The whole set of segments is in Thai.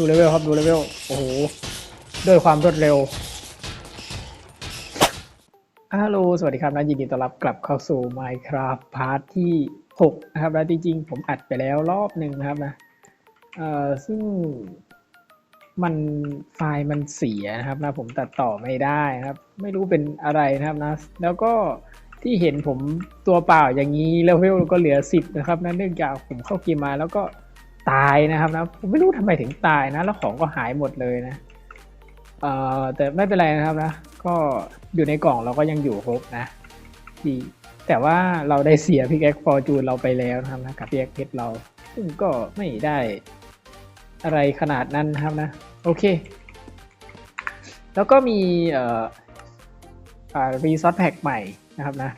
ดูเลเวลครับดูเลเวลโอ้โหด้วยความรวดเร็วฮัลโหลสวัสดีครับนะยินดีต้อนรับกลับเข้าสู่ Minecraft พาร์ทที่ 6 นะครับ และจริงๆ ผมอัดไปแล้วรอบหนึ่งนะครับนะเอ่อซึ่งมันไฟล์มันเสียนะครับนะผมตัดต่อไม่ได้นะครับ ไม่รู้เป็นอะไรนะครับนะ แล้วก็ที่เห็นผมตัวเปล่าอย่างนี้เลเวลก็เหลือ 10 นะครับนะเนื่องจากผมเข้าเกมมาแล้วก็ ตายนะครับนะผมไม่รู้ทำไมถึงตายนะ แล้วของก็หายหมดเลยนะเอ่อแต่ไม่เป็นไรนะครับนะ ก็อยู่ในกล่องเราก็ยังอยู่ครบนะดีแต่ว่าเราได้เสียพิกแอคฟอร์จูนเราไปแล้วนะครับนะกับพิกแอคเพชรเรา ซึ่งก็ไม่ได้อะไรขนาดนั้นนะครับนะ โอเค แล้วก็มีเอ่อารีซอสแพ็กใหม่นะครับนะ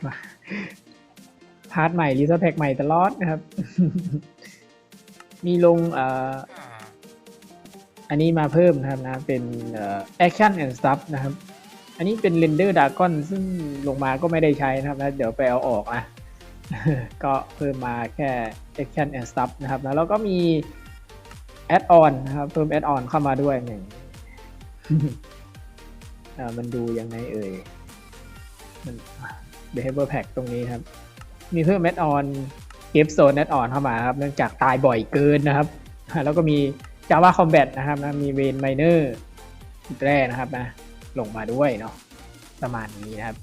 พาร์ทใหม่รีซอสแพ็กใหม่ตลอดนะครับ มีลงออันนี้มาเพิ่มนะครับนะเป็นเอ่อ action and stuff นะครับ อันนี้เป็น render dragon ซึ่งลงมาก็ไม่ได้ใช้นะครับนะเดี๋ยวไปเอาออกนะก็เพิ่มมาแค่ action and stuff นะครับนะแล้วก็มี add on นนะครับเพิ่ม add on เข้ามาด้วยหนึ่งมันดูยังไงเอ่ยมัน behavior pack ตรงนี้ครับ มีเพิ่ม add on gift zone add on เกมโซนแนทออนเข้ามาครับเนื่องจากตายบ่อยเกินนะครับ แล้วก็มี Java Combat นะครับนะมีเวนไมเนอร์แร่นะครับนะลงมาด้วยเนาะประมาณนี้นะครับ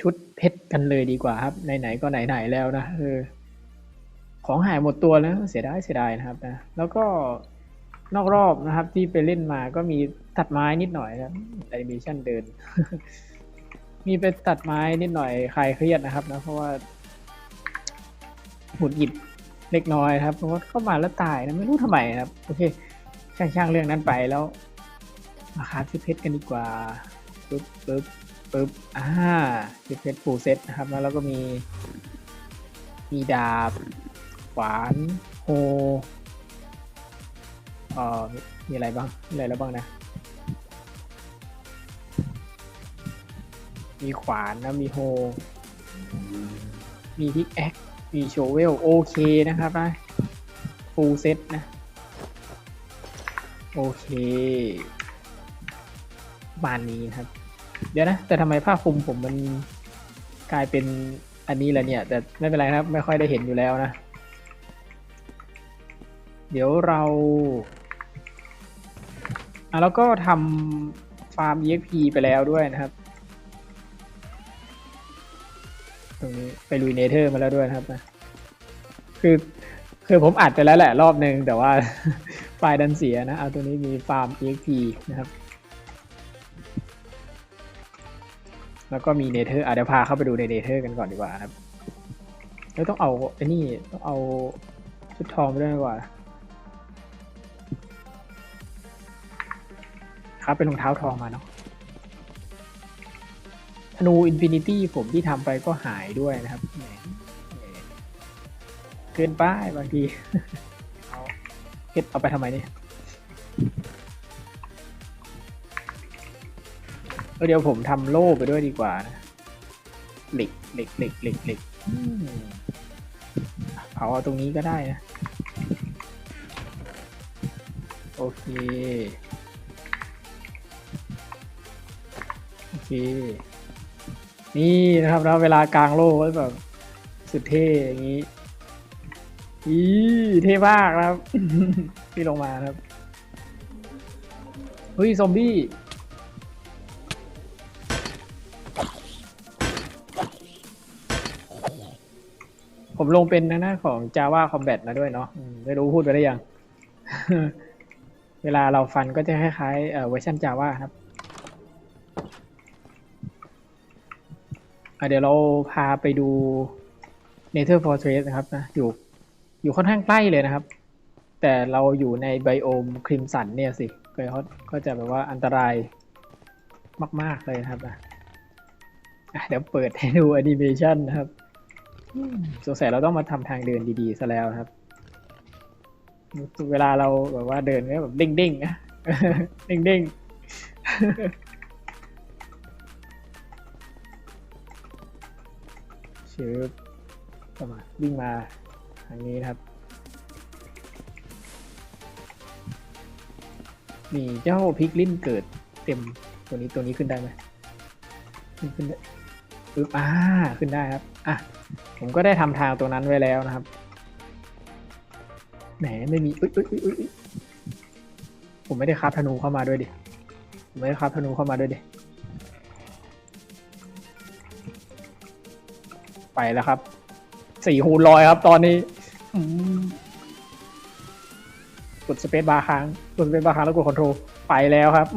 ชุดเพชรกันเลยดีกว่าครับ ไหนๆก็ไหนๆแล้วนะเออของหายหมดตัวแล้วเสียดายเสียดายนะครับนะแล้วก็นอกรอบนะครับที่ไปเล่นมาก็มีตัดไม้นิดหน่อยนะครับแอนิเมชันเดิน มีไปตัดไม้นิดหน่อยคลายเครียดนะครับนะเพราะว่า หงุดหงิดเล็กน้อยครับเพราะว่าเข้ามาแล้วตายนะไม่รู้ทำไมครับ โอเค ช่างช่างๆเรื่องนั้นไปแล้ว มาคาฟชุดเพชรกันดีกว่าปึ๊บปึ๊บปึ๊บอ่าชุดเพชรฟูเซ็ตนะครับ แล้วเราก็มี มีดาบขวานโฮเอ่อมีมีอะไรบ้างมีอะไรแล้วบ้างนะ มีขวานนะมีโฮมีพิกแอค มีโชเวลโอเคนะครับนะฟูลเซ็ตนะ โอเคบานนี้ครับ เดี๋ยวนะ แต่ทำไมผ้าคลุมผมมันกลายเป็นอันนี้แล้วเนี่ย แต่ไม่เป็นไรครับ ไม่ค่อยได้เห็นอยู่แล้วนะ เดี๋ยวเราอะแล้วก็ทำฟาร์ม EXP ไปแล้วด้วยนะครับ ตรงนี้ไปลุยเนเธอร์มาแล้วด้วยนะครับนะคือคือผมอัดไปแล้วแหละรอบหนึ่งแต่ว่าไฟล์ดันเสียนะเอาตัวนี้มีฟาร์ม EXP นะครับ แล้วก็มีเนเธอร์อะเดี๋ยวพาเข้าไปดูในเนเธอร์กันก่อนดีกว่านะครับ แล้วต้องเอาไอ้นี่ต้องเอาชุดทองไปด้วยดีกว่าครับเป็นรองเท้าทองมาเนาะ ธนูอินฟินิตี้ผมที่ทำไปก็หายด้วยนะครับแหมแหมเกินไปบางทีเอาเพชรเอาไปทำไมเนี่ยเดี๋ยวผมทำโล่ไปด้วยดีกว่านะเหล็กเหล็กเหล็กเหล็กเหล็กเผาเอาตรงนี้ก็ได้นะ โอเค โอเค นี่นะครับแล้วเวลากลางโลกก็แบบสุดเท่อย่างนี้อีเท่มากนะครับ ที่ลงมาครับเฮ้ยซอมบี้ผมลงเป็นนะนะของ Java Combat มาด้วยเนาะไม่รู้พูดไปได้ยัง เวลาเราฟันก็จะคล้ายๆเอ่อเวอร์ชัน Java ครับ อะเดี๋ยวเราพาไปดู Nether Fortress นะครับนะอยู่อยู่ค่อนข้างใกล้เลยนะครับ แต่เราอยู่ในไบโอมคริมสันเนี่ยสิก็เขาก็จะแบบว่าอันตรายมาก ๆ เลยนะครับนะเดี๋ยวเปิดให้ดูแอนิเมชันนะครับสงสัยเราต้องมาทำทางเดินดี ๆ ซะแล้วนะครับ เวลาเราแบบว่าเดินก็แบบเด้งๆนะ เด้งๆ ชืบเข้ามาวิ่งมาทางนี้นะครับ มีเจ้าพิกลิ้นเกิดเต็มตัวนี้ตัวนี้ขึ้นได้ไหมขึ้นขึ้นได้ปึ๊บอ่าขึ้นได้ครับ อะ ผมก็ได้ทำทางตัวนั้นไว้แล้วนะครับ แหมไม่มีอุ๊ยอุ๊ยอุ๊ยอุ๊ยอุ๊ยผมไม่ได้คาบธนูเข้ามาด้วยดิ ผมไม่ได้คาบธนูเข้ามาด้วยดิ ไปแล้วครับ สี่คูณร้อยครับตอนนี้กดสเปซบาร์ค้างกดสเปซบาร์ค้างแล้วกดคอนโทรลไปแล้วครับ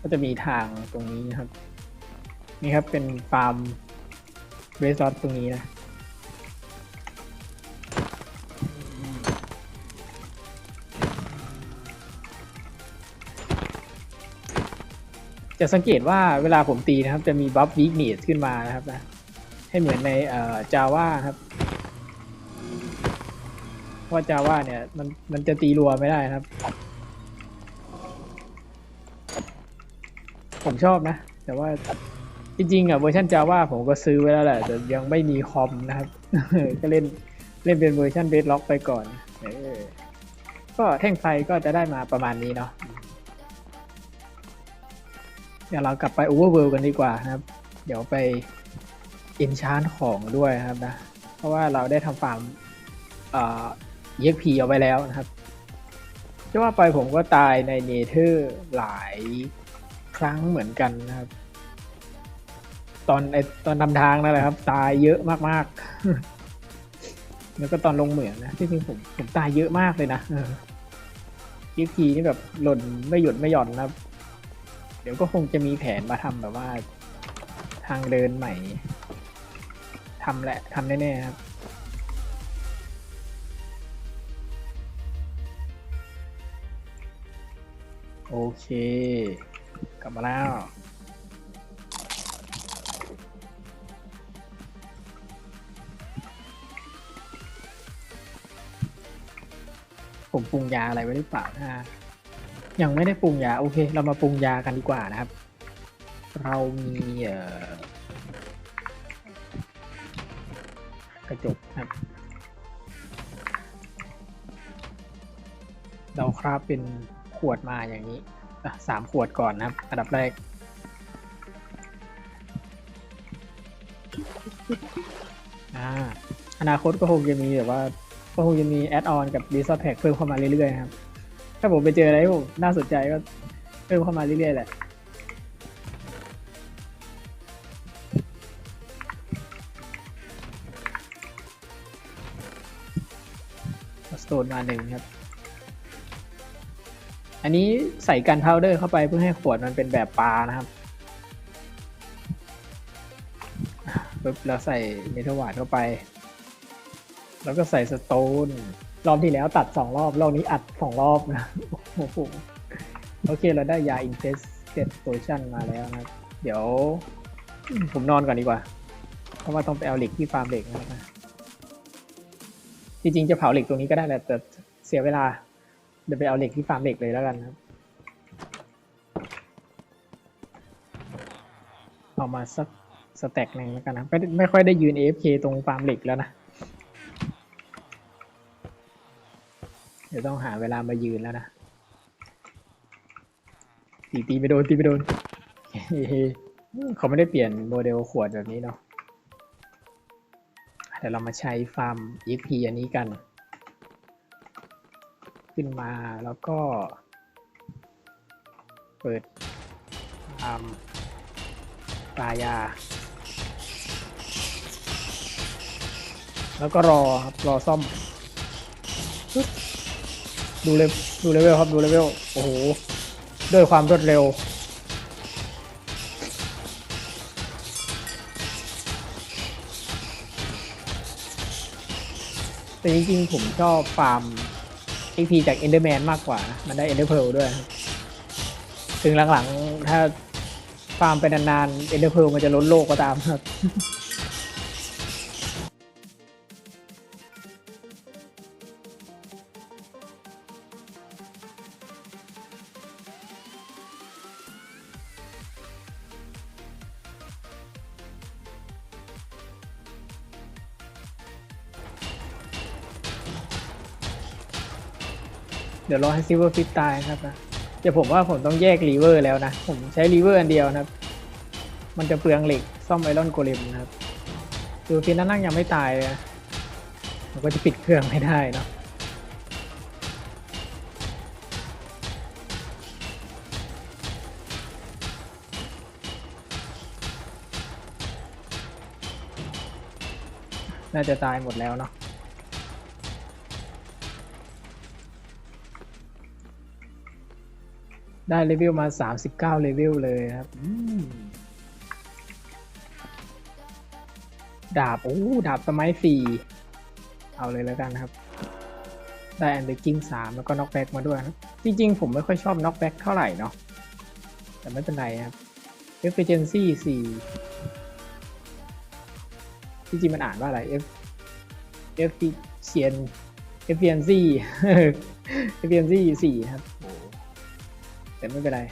ก็จะมีทางตรงนี้นะครับ นี่ครับเป็นฟาร์มเรสซอร์ตรงนี้นะ จะสังเกตว่าเวลาผมตีนะครับ จะมีบัฟวีคเนสขึ้นมานะครับนะให้เหมือนในเอ่อจาว่าครับว่าจาว่าเนี่ยมันมันจะตีรัวไม่ได้นะครับ ผมชอบนะ แต่ว่าจริงๆอะเวอร์ชันจาว่าผมก็ซื้อไว้แล้วแหละ แต่ยังไม่มีคอมนะครับ ก็เล่นเล่นเป็นเวอร์ชันเบสล็อกไปก่อนก็แท่งไฟก็จะได้มาประมาณนี้เนาะ เดี๋ยวเรากลับไปโอเวอร์เวลกันดีกว่านะครับ เดี๋ยวไปเอนชานของด้วยนะครับนะ เพราะว่าเราได้ทำฟาร์มเอ่อ EXP เอาไว้แล้วนะครับจะว่าไปผมก็ตายในเนเธอร์หลายครั้งเหมือนกันนะครับ ตอนไอตอนนำทางนั่นแหละครับ ตายเยอะมากๆ แล้วก็ตอนลงเหมืองนะที่จริงผมผมตายเยอะมากเลยนะเออ EXP นี่แบบหล่นไม่หยุดไม่หย่อนนะครับ เดี๋ยวก็คงจะมีแผนมาทำแบบว่าทางเดินใหม่ทำแหละทำแน่ๆครับโอเค กลับมาแล้ว ผมปรุงยาอะไรไว้หรือเปล่านะ ยังไม่ได้ปรุงยาโอเค เรามาปรุงยากันดีกว่านะครับ เรามีกระจกนะครับ เราคราฟเป็นขวดมาอย่างนี้สามขวดก่อนนะครับ อันดับแรก อนาคตก็คงจะมีแบบว่าก็คงจะมีแอดออนกับรีซอแพ็กเพิ่มเข้ามาเรื่อยๆครับ ถ้าผมไปเจออะไรที่ผมน่าสนใจก็เพิ่มเข้ามาเรื่อยๆแหละสโตนมาหนึ่งครับ อันนี้ใส่กันพาวเดอร์เข้าไปเพื่อให้ขวดมันเป็นแบบปลานะครับปุ๊บแล้วใส่เมทัลวาดเข้าไป แล้วก็ใส่สโตน รอบที่แล้วตัดสองรอบรอบนี้อัดสองรอบนะโอ้โหโอเคเราได้ยาอินเฟสเต็ดโพชั่นมาแล้วนะเดี๋ยวผมนอนก่อนดีกว่า เพราะว่าต้องไปเอาเหล็กที่ฟาร์มเหล็กนะครับจริงๆจะเผาเหล็กตรงนี้ก็ได้แหละแต่เสียเวลาเดี๋ยวไปเอาเหล็กที่ฟาร์มเหล็กเลยแล้วกันนะครับเอามาสักสแต็กหนึ่งแล้วกันนะไม่ได้ไม่ค่อยได้ยืน AFK ตรงฟาร์มเหล็กแล้วนะ เดี๋ยวต้องหาเวลามายืนแล้วนะตีตีไปโดนตีไปโดนเขาไม่ได้เปลี่ยนโมเดลขวดแบบนี้เนาะเดี๋ยวเรามาใช้ฟาร์ม EXP อันนี้กัน ขึ้นมาแล้วก็ เปิดฟาร์มปลายา แล้วก็รอครับรอซ่อม ดูเลดูเลเวลครับดูเลเวลโอ้โหด้วยความรวดเร็ว แต่จริงๆ ผมชอบฟาร์ม XP จาก Enderman มากกว่านะมันได้ Ender Pearl ด้วย ถึงหลังๆ ถ้าฟาร์มไปนานๆ Ender Pearl มันจะล้นโลกก็ตามครับ ดี๋ยวรอให้ซิเวอร์ฟิตตายนะครับนะเดี๋ยวผมว่าผมต้องแยกรีเวอร์แล้วนะ ผมใช้รีเวอร์อันเดียวนะครับ มันจะเปลืองเหล็กซ่อมไอรอนโกเลมนะครับคือฟินนั่งยังไม่ตายเลยมันก็จะปิดเครื่องไม่ได้เนาะน่าจะตายหมดแล้วเนาะ ได้เลเวลมา39เลเวลเลยครับอืมดาบ โอ้ดาบสมัยสี่เอาเลยแล้วกันครับ ได้อันเดอร์กิ้งสามแล้วก็น็อกแบ็กมาด้วยนะจริง ๆ ผมไม่ค่อยชอบน็อกแบ็กเท่าไหร่เนาะแต่ไม่เป็นไรครับ efficiency สี่จริงๆมันอ่านว่าอะไร F efficient efficiency efficiency สี่ครับโอ้ แต่ไม่เป็นไร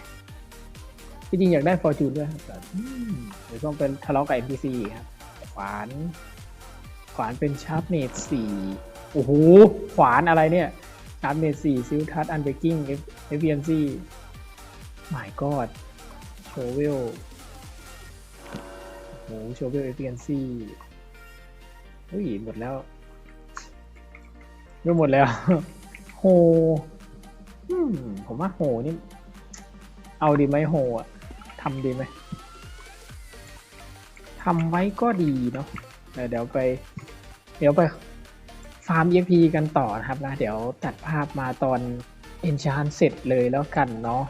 ที่จริงอยากได้ fortune ด้วยครับแต่อืมเดี๋ยวต้องเป็นทะเลาะกับ NPC อีกครับ ขวาน ขวานเป็นชาร์ปเนตสี่โอ้โห ขวานอะไรเนี่ย ชาร์ปเนตสี่ซิลทัสอันเบกกิ้ง efficiency my god โชเวลโอ้โหโชเวล efficiency อุ้ยหมดแล้วไม่หมดแล้วโฮอืมผมว่าโฮนี่ เอาดีไหมโฮอะทำดีไหมทำไว้ก็ดีเนาะเดี๋ยวไป เดี๋ยวไปฟาร์ม EXP กันต่อนะครับนะ เดี๋ยวตัดภาพมาตอน Enchant เสร็จเลยแล้วกันเนาะ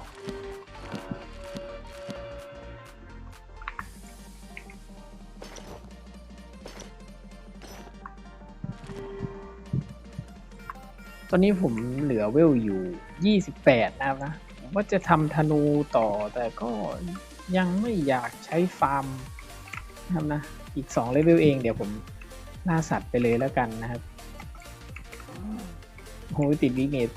ตอนนี้ผมเหลือเวลอยู่ 28 นะครับนะ ว่าจะทำธนูต่อแต่ก็ยังไม่อยากใช้ฟาร์มนะครับนะ อีก2เลเวลเองเดี๋ยวผมล่าสัตว์ไปเลยแล้วกันนะครับโอ้ยติดวิกเนต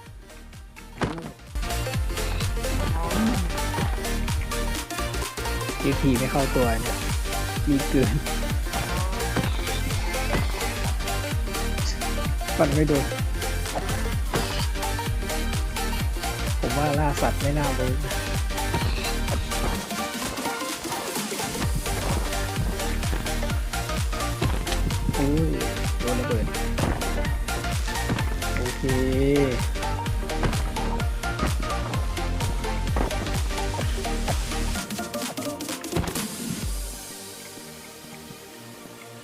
ทีพีไม่เข้าตัวเนี่ยดีเกินฟันไม่โดน ล่าสัตว์ไม่น่าเวิร์กนะอุ้ยโดนระเบิด โอเค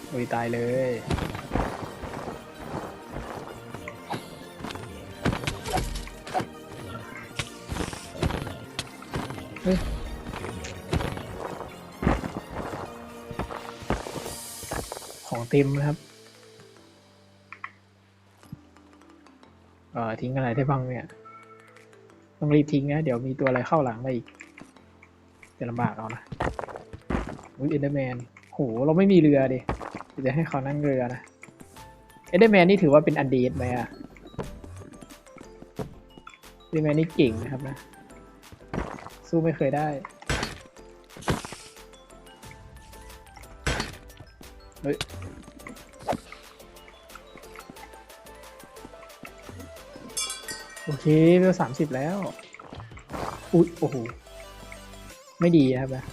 โอ้ยตายเลย ของเต็มนะครับ เอ่อทิ้งอะไรได้บ้างเนี่ย ต้องรีบทิ้งนะ เดี๋ยวมีตัวอะไรเข้าหลังมาอีก จะลำบากเอานะอุ้ยเอเดอร์แมนโห เราไม่มีเรือดิจะให้เขานั่งเรือนะ เอเดอร์แมนนี่ถือว่าเป็นอันดีดไหมอะเอเดอร์แมนนี่เก่งนะครับนะ สู้ไม่เคยได้ เฮ้ยโอเคเวลสามสิบแล้ว อุ๊ย โอ้โห ไม่ดีครับนะ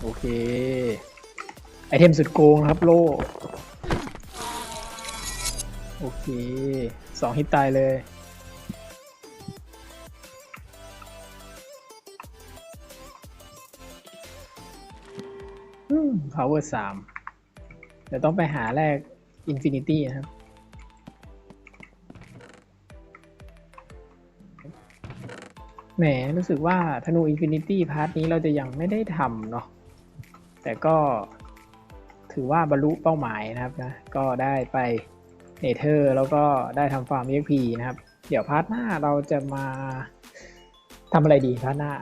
โอเค ไอเทมสุดโกงครับโล่ โอเค สองฮิตตายเลย power สามเดี๋ยวต้องไปหาแรก infinity นะครับ แหม รู้สึกว่าธนู infinity พาร์ทนี้เราจะยังไม่ได้ทำเนาะ แต่ก็ถือว่าบรรลุเป้าหมายนะครับนะ ก็ได้ไปเนเธอร์แล้วก็ได้ทำฟาร์ม EXP นะครับ เดี๋ยวพาร์ทหน้าเราจะมาทำอะไรดีพาร์ทหน้า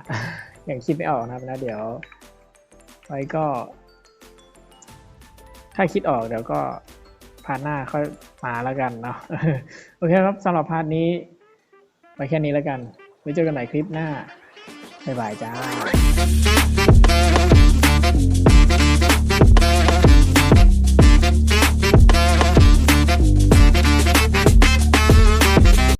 อย่างคิดไม่ออกนะครับนะ เดี๋ยวไว้ก็ ถ้าคิดออกเดี๋ยวก็พาร์ทหน้าค่อยมาแล้วกันเนาะโอเคครับสำหรับพาร์ทนี้ไปแค่นี้แล้วกันไว้เจอกันใหม่คลิปหน้าบ๊ายบายจ้า